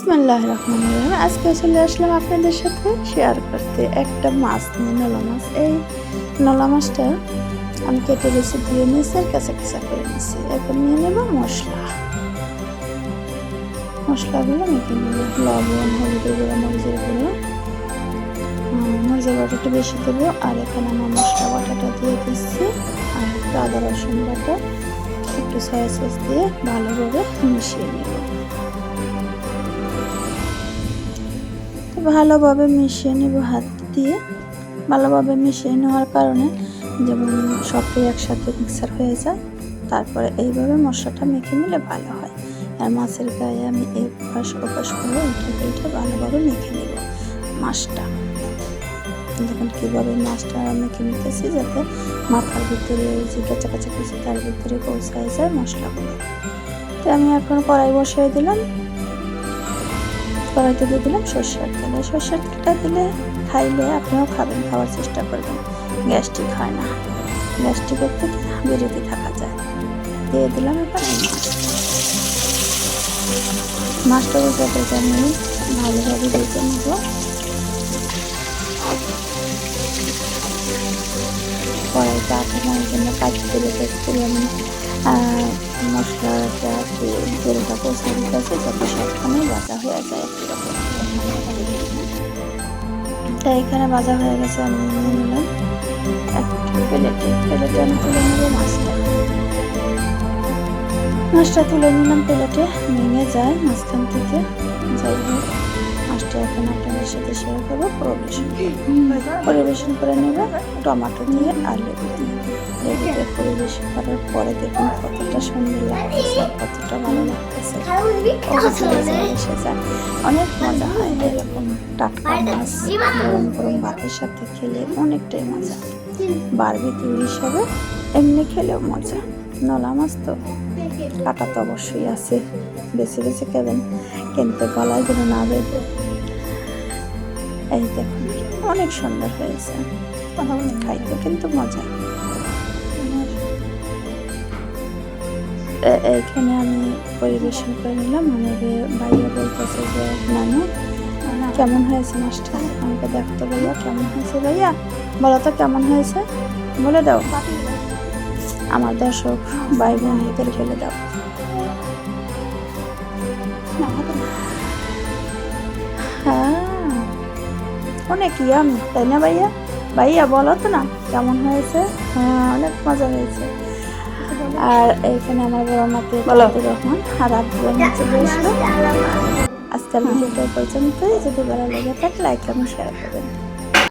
বিসমিল্লাহ রহমান রহিম। আজকে চলে আসলাম আপনাদের সাথে শেয়ার করতে। একটা মাছ নিয়ে নলা মাছ। এই নলা মাছটা আমি কেটে বেছে ধুয়ে নিয়েছি আর কাঁচা কাঁচা করে নিয়েছি। এখন নিয়ে নেব মশলা। মশলাগুলো মেখে নেব। লবণ হলুদের গুঁড়ো, মরিচের গুঁড়ো। মরিচের বাটা একটু বেশি দেবো। আর এখানে আমার মশলা বাটাটা দিয়ে দিচ্ছি। আর আদা রসুন বাটা একটু সয়া সস দিয়ে ভালোভাবে মিশিয়ে নেব। ভালোভাবে মিশিয়ে নেব হাত দিয়ে। ভালোভাবে মিশিয়ে নেওয়ার কারণে যেমন সবটাই একসাথে মিক্সার হয়ে যায়, তারপরে এইভাবে মশলাটা মেখে নিলে ভালো হয়। আর মাছের গায়ে আমি এই পাশ ওপাশ করে উঠে উঠে ভালোভাবে মেখে নেব মাছটা। দেখুন কীভাবে মাছটা মেখে নিতেছি যাতে মাথার ভিতরে যে কাঁচা কাঁচা কিছু তার ভিতরে পৌঁছায় যায় মশলাগুলো। তো আমি এখন কড়াই বসিয়ে দিলাম। কড়াইতে দিয়ে দিলাম সর্ষের তেল সর্ষের তেলটা দিলে খাইলে আপনিও খাবেন খাওয়ার চেষ্টা করবেন। গ্যাস্ট্রিক হয় না। গ্যাস্ট্রিকের থেকে বিরতি থাকা যায়। দিয়ে দিলাম এবার এই মাছ মাছটা যাতে আমি ভালোভাবে ভেজে নেব। কড়াইতে আটানোর জন্য কাটি তুলে তুলে আমি আহ, তাই এখানে ভাজা হয়ে গেছে আমি নিয়ে নিলাম। একটা প্লেটে প্লেটে আমি তুলে মাছটা। মাছটা তুলে নিলাম প্লেটে, নিয়ে যায় মাঝখান থেকে। যাই হোক, মাছটা এখন আপনাদের সাথে শেয়ার করব। পরিবেশন পরিবেশন করে নেবে টমাটো দিয়ে আলু দিয়ে। লেবু দিয়ে পরিবেশন করার পরে দেখুন কতটা সুন্দর লাগতেছে, কতটা ভালো লাগতেছে। অনেক মজা হয় এরকম টাটকা মাছ গরম গরম ভাতের সাথে খেলে অনেকটাই মজা। বারবিকিউ হিসাবে এমনি খেলেও মজা। নলা মাছ তো কাটা তো অবশ্যই আছে। বেছে বেছে খাবেন কিন্তু গলায় যেন না বেঁধে। এই দেখুন, অনেক সুন্দর হয়েছে। খাইতে কিন্তু মজা। এ- এইখানে আমি পরিবেশন করে নিলাম। মানে বাইরে বলতেছে যে, নানু, কেমন হয়েছে মাছটা? আমাকে দেখতে ভাইয়া কেমন হয়েছে ভাইয়া? বলো তো, কেমন হয়েছে? বলে দাও। আমার দর্শক ভাই বোনদের বলে দাও। হ্যাঁ অনেক ইয়ামি, তাই না ভাইয়া? ভাইয়া, বলো তো না, কেমন হয়েছে? হ্যাঁ অনেক মজা হয়েছে। আর এইখানে আমার বড় মাকে রহমান আর আব্দুল নিচে বসল আজকাল ভিডিওটা পর্যন্তই। যদি ভালো লেগে থাকে লাইক এবং শেয়ার করবেন।